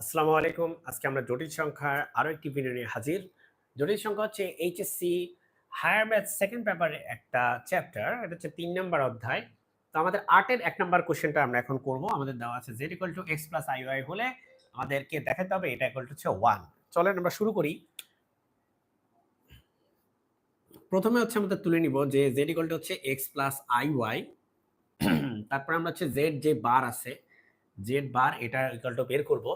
আসসালামু আলাইকুম। আজকে আমরা জটিল সংখ্যার আরও একটি ভিডিও নিয়ে হাজির। জটিল সংখ্যা হচ্ছে এইচএসসি হায়ার ম্যাথ সেকেন্ড পেপারের একটা চ্যাপ্টার এটা হচ্ছে তিন নম্বর অধ্যায়। তো আমাদের আটের এক নম্বর কোশ্চেনটা আমরা এখন করব। আমাদের দেওয়া আছে z equal to x plus i y হলে আমাদেরকে দেখাতে হবে এটা ইকুয়াল টু হচ্ছে ওয়ান চলেন আমরা শুরু করি। প্রথমে হচ্ছে আমাদের তুলে নিব যে জেড ইকুয়াল টু হচ্ছে এক্স প্লাস আই ওয়াই তারপর আমরা হচ্ছে জেড যে বার আছে জেড বার এটা ইকুয়াল টু বের করব।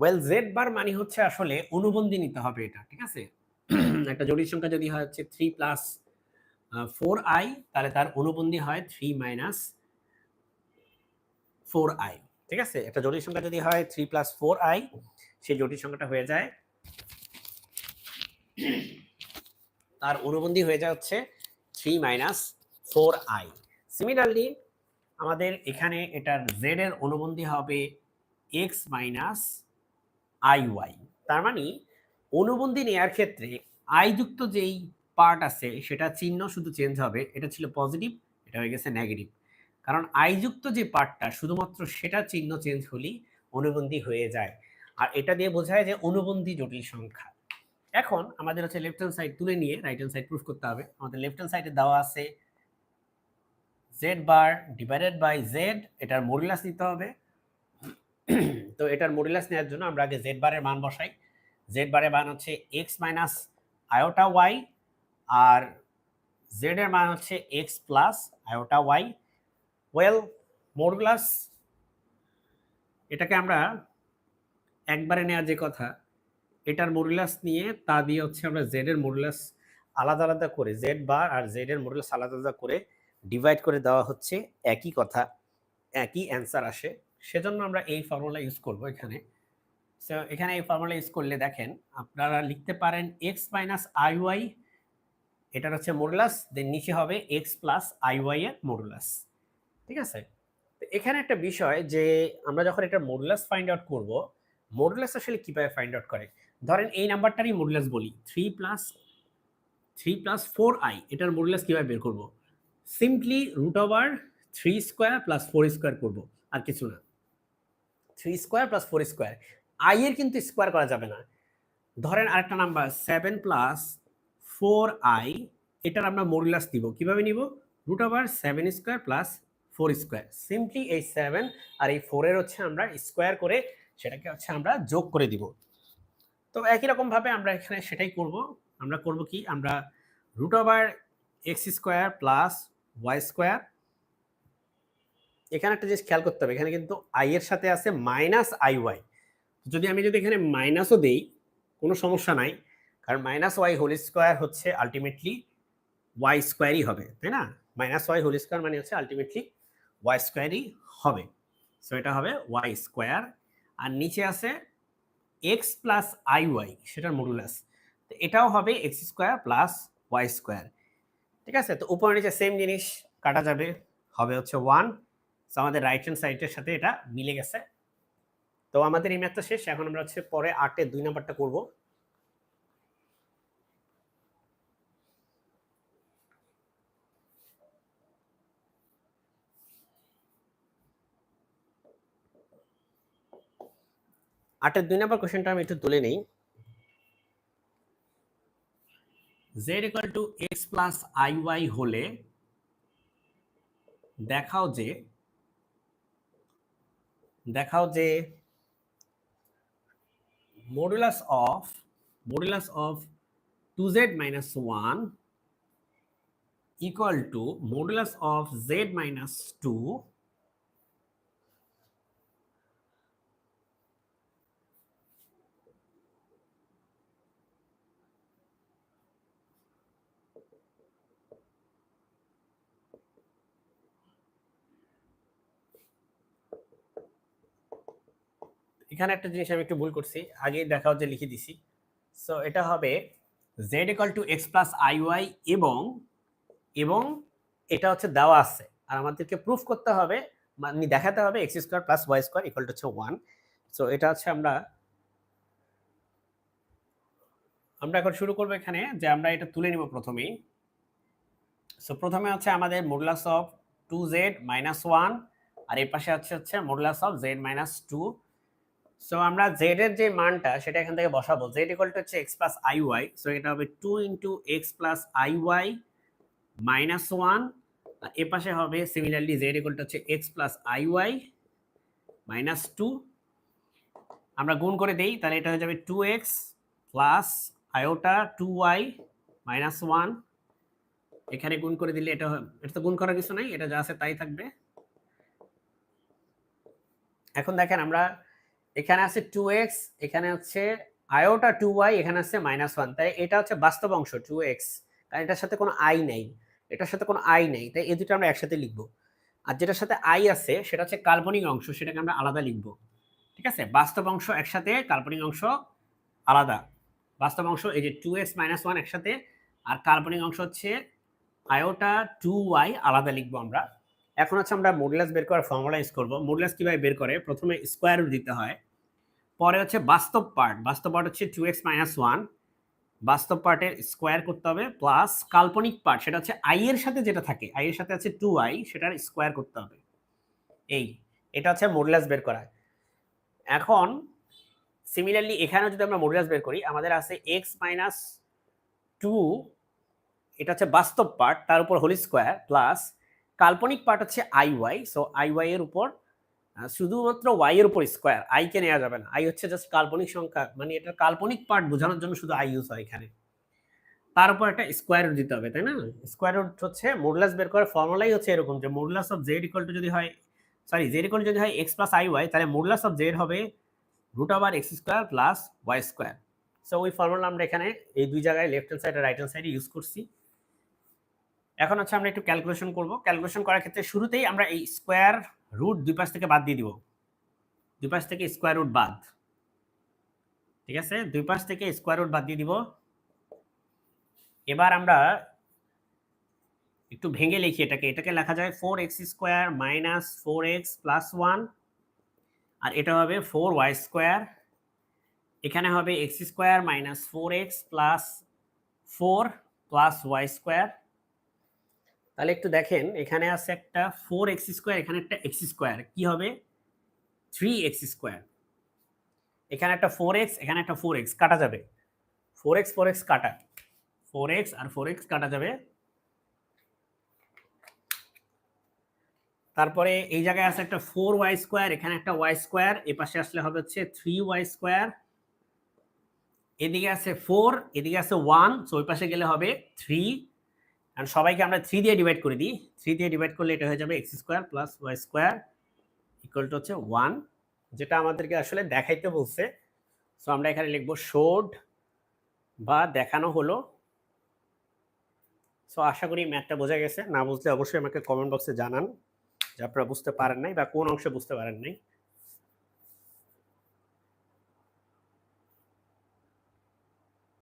ওয়েল জেড বার মানে হচ্ছে আসলে অনুবন্ধী নিতে হবে এটা, ঠিক আছে? একটা জটিল সংখ্যা যদি হয় হচ্ছে থ্রি প্লাস ফোর আই তাহলে তার অনুবন্ধী হয় থ্রি মাইনাস ফোর আই ঠিক আছে? একটা জটিল সংখ্যা যদি হয় থ্রি প্লাস ফোর আই সেই জটিল সংখ্যাটা হয়ে যায়। তার অনুবন্ধী হয়ে যায় হচ্ছে three minus four i similarly আমাদের এখানে এটার জেড এর অনুবন্ধী হবে এক্স মাইনাস আই ওয়াই। তার মানে অনুবন্ধী নেয়ার ক্ষেত্রে আই যুক্ত যেই পার্ট আছে, সেটা চিহ্ন শুধু চেঞ্জ হবে। এটা ছিল পজিটিভ এটা হয়ে গেছে নেগেটিভ কারণ আই যুক্ত যে পার্টটা শুধুমাত্র সেটা চিহ্ন চেঞ্জ হলেই অনুবন্ধী হয়ে যায়। আর এটা দিয়ে বোঝায় যে অনুবন্ধী জটিল সংখ্যা। এখন আমাদের হচ্ছে লেফট হ্যান্ড সাইড তুলে নিয়ে রাইট হ্যান্ড সাইড প্রুফ করতে হবে। আমাদের লেফট হ্যান্ড সাইডে দেওয়া আছে z bar divided by z এটার মডুলাস নিতে হবে। তো এটার মডুলাস নেওয়ার জন্য আমরা আগে জেড বারের মান বসাই। জেড বারের মান হচ্ছে এক্স মাইনাস আয়োটা ওয়াই আর জেড এর মান হচ্ছে x plus iota y well modulus এটাকে আমরা একবারে নেওয়ার যে কথা, এটার মডুলাস নিয়ে তা দিয়ে হচ্ছে আমরা জেড এর মডুলাস আলাদা আলাদা করে জেড বার আর জেড এর মডুলাস আলাদা আলাদা করে ডিভাইড করে দেওয়া হচ্ছে। একই কথা, একই অ্যান্সার আসে। সেজন্য আমরা এই ফর্মুলা ইউজ করব এখানে। সো এখানে এই ফর্মুলা ইউজ করলে দেখেন, আপনারা লিখতে পারেন এক্স মাইনাস আই ওয়াই এটার হচ্ছে মডুলাস দেন নিচে হবে এক্স প্লাস আই ওয়াই এর মডুলাস ঠিক আছে? তো এখানে একটা বিষয় যে, আমরা যখন এটা মডুলাস ফাইন্ড আউট করব মডুলাস আসলে কীভাবে ফাইন্ড আউট করে? ধরেন এই নাম্বারটারই মডুলাস বলি three plus three plus four i এটার মডুলাস কীভাবে বের করব? Simply root over three square plus four square করব, আর কিছু না। Three square plus four square i এর কিন্তু স্কোয়ার করা যাবে না। ধরেন আরেকটা number seven plus four i এটার আমরা মডুলাস দিব। কীভাবে নিব? Root over seven square plus four square simply এই সেভেন আর এই ফোরের হচ্ছে আমরা স্কোয়ার করে সেটাকে হচ্ছে আমরা যোগ করে দিব। তো একই রকমভাবে আমরা এখানে সেটাই করব। আমরা করব কি? আমরা root over x square plus y square এখানে একটা জিনিস খেয়াল করতে হবে। এখানে কিন্তু আই এর সাথে আছে মাইনাস আই ওয়াই যদি আমি যদি এখানে মাইনাসও দেই, কোনো সমস্যা নাই। কারণ মাইনাস ওয়াই হোল স্কোয়ার হচ্ছে আলটিমেটলি ওয়াই স্কোয়ারই হবে, তাই না? মাইনাস ওয়াই হোল স্কোয়ার মানে হচ্ছে আলটিমেটলি ওয়াই স্কোয়ারই হবে। সো এটা হবে ওয়াই স্কোয়ার আর নিচে আছে এক্স প্লাস আই ওয়াই সেটার মডুলাস তো এটাও হবে x square plus y square ঠিক আছে? তো উপরে নিচে সেম জিনিস, কাটা যাবে। হবে হচ্ছে ওয়ান সো আমাদের রাইট হ্যান্ড সাইডের সাথে এটা মিলে গেছে। তো আমাদের এই ম্যাথটা শেষ। এখন আমরা হচ্ছে পরে আটের দুই নাম্বারটা করব। আটের দুই নাম্বার কোশ্চেনটা আমি একটু তুলে নেই। Z equal to x plus i y হলে দেখাও যে দেখাও যে modulus of modulus of 2z minus 1 equal to modulus of z minus 2 এখানে একটা জিনিস আমি একটু ভুল করছি। আগে দেখা হচ্ছে লিখে দিছি। সো এটা হবে z equal to x plus i y এবং এবং এটা হচ্ছে দেওয়া আছে। আর আমাদেরকে প্রুফ করতে হবে মানে দেখাতে হবে x square plus y square equal to হচ্ছে ওয়ান সো এটা হচ্ছে আমরা আমরা এখন শুরু করব এখানে যে আমরা এটা তুলে নিব প্রথমেই। সো প্রথমে হচ্ছে আমাদের modulus of two z minus one আর এর পাশে আছে হচ্ছে modulus of z minus two so আমরা জেড এর যে মানটা সেটা এখান থেকে বসাবো। জেড ইকুয়াল টু হচ্ছে x plus i y so এটা হবে two into x plus i y minus one এ পাশে হবে সিমিলারলি জেড ইকুয়াল টু হচ্ছে x plus i y minus two আমরা গুণ করে দেই, তাহলে এটা হয়ে যাবে two x plus iota two y minus one এখানে গুণ করে দিলে এটা এটা তো গুণ করার কিছু নাই, এটা যা আছে তাই থাকবে। এখন দেখেন আমরা এখানে আছে টু এক্স এখানে হচ্ছে আয়োটা টু ওয়াই এখানে আছে মাইনাস ওয়ান তাই এটা হচ্ছে বাস্তব অংশ টু এক্স কারণ এটার সাথে কোনো আই নেই, এটার সাথে কোনো আই নেই, তাই এই দুটো আমরা একসাথে লিখব। আর যেটার সাথে আই আছে, সেটা হচ্ছে কাল্পনিক অংশ, সেটাকে আমরা আলাদা লিখব। ঠিক আছে? বাস্তব অংশ একসাথে, কাল্পনিক অংশ আলাদা। বাস্তব অংশ এই যে টু এক্স মাইনাস ওয়ান একসাথে, আর কাল্পনিক অংশ হচ্ছে আয়োটা টু ওয়াই আলাদা লিখব আমরা। এখন হচ্ছে আমরা মডুলাস বের করার ফর্মুলা ইউজ করব। মডুলাস কীভাবে বের করে? প্রথমে স্কোয়ার রুট দিতে হয়। পরে হচ্ছে বাস্তব পার্ট বাস্তব পার্ট হচ্ছে টু এক্স মাইনাস ওয়ান বাস্তব পার্টের স্কোয়ার করতে হবে প্লাস কাল্পনিক পার্ট সেটা হচ্ছে আই এর সাথে যেটা থাকে আই এর সাথে আছে টু আই সেটার স্কোয়ার করতে হবে। এই, এটা হচ্ছে মোডলাস বের করা। এখন সিমিলারলি এখানেও যদি আমরা মডুলাস বের করি, আমাদের আছে এক্স মাইনাস টু এটা হচ্ছে বাস্তব পার্ট তার উপর হোল স্কোয়ার প্লাস কাল্পনিক পার্ট হচ্ছে i y so i y এর উপর শুধুমাত্র ওয়াই এর উপর স্কোয়ার আই কে নেওয়া যাবে না। আই হচ্ছে জাস্ট কাল্পনিক সংখ্যা মানে এটা কাল্পনিক পার্ট বোঝানোর জন্য শুধু আই ইউজ হয় এখানে। তার উপর একটা স্কোয়ার রুট দিতে হবে, তাই না? স্কোয়ার রুট হচ্ছে মডুলাস বের করার ফর্মুলাই হচ্ছে এরকম যে modulus of z equal to যদি হয় সরি জেড ইকুয়াল যদি হয় এক্স প্লাস আই ওয়াই তাহলে মডুলাস অফ জেড হবে root over x square plus y square so ওই ফর্মুলা আমরা এখানে এই দুই জায়গায় লেফট হ্যান্ড সাইড আর রাইট হ্যান্ড সাইডে ইউজ করছি। এখন হচ্ছে আমরা একটু ক্যালকুলেশন করব। ক্যালকুলেশন করার ক্ষেত্রে শুরুতেই আমরা এই স্কোয়ার রুট দুই পাশ থেকে বাদ দিয়ে দিব। দুই পাশ থেকে স্কোয়ার রুট বাদ। ঠিক আছে? দুই পাশ থেকে স্কোয়ার রুট বাদ দিয়ে দিব। এবার আমরা একটু ভেঙে লিখি এটাকে। এটাকে লেখা যায় four x square minus four x plus one আর এটা হবে ফোর ওয়াই স্কোয়ার এখানে হবে x square minus four x plus four plus y square তাহলে একটু দেখেন, এখানে আছে একটা ফোর এক্স স্কোয়ার এখানে একটা এক্স স্কোয়ার কি হবে? থ্রি এক্স স্কোয়ার এখানে একটা ফোর এক্স এখানে একটা ফোর এক্স কাটা যাবে। ফোর এক্স ফোর এক্স কাটা। ফোর এক্স আর ফোর এক্স কাটা যাবে। তারপরে এই জায়গায় আছে একটা ফোর ওয়াই স্কোয়ার এখানে একটা ওয়াই স্কোয়ার এ পাশে আসলে হবে হচ্ছে থ্রি ওয়াই স্কোয়ার এদিকে আছে ফোর এদিকে আছে ওয়ান সো ওই পাশে গেলে হবে থ্রি আর সবাইকে আমরা থ্রি দিয়ে ডিভাইড করে দিই। থ্রি দিয়ে ডিভাইড করলে এটা হয়ে যাবে x square plus y square equal to হচ্ছে ওয়ান যেটা আমাদেরকে আসলে দেখাইতে বলছে। সো আমরা এখানে লিখব শোড বা দেখানো হলো। সো আশা করি ম্যাথটা বোঝা গেছে। না বুঝলে অবশ্যই আমাকে কমেন্ট বক্সে জানান। যে আপনারা বুঝতে পারেন নাই বা কোন অংশে বুঝতে পারেন নাই।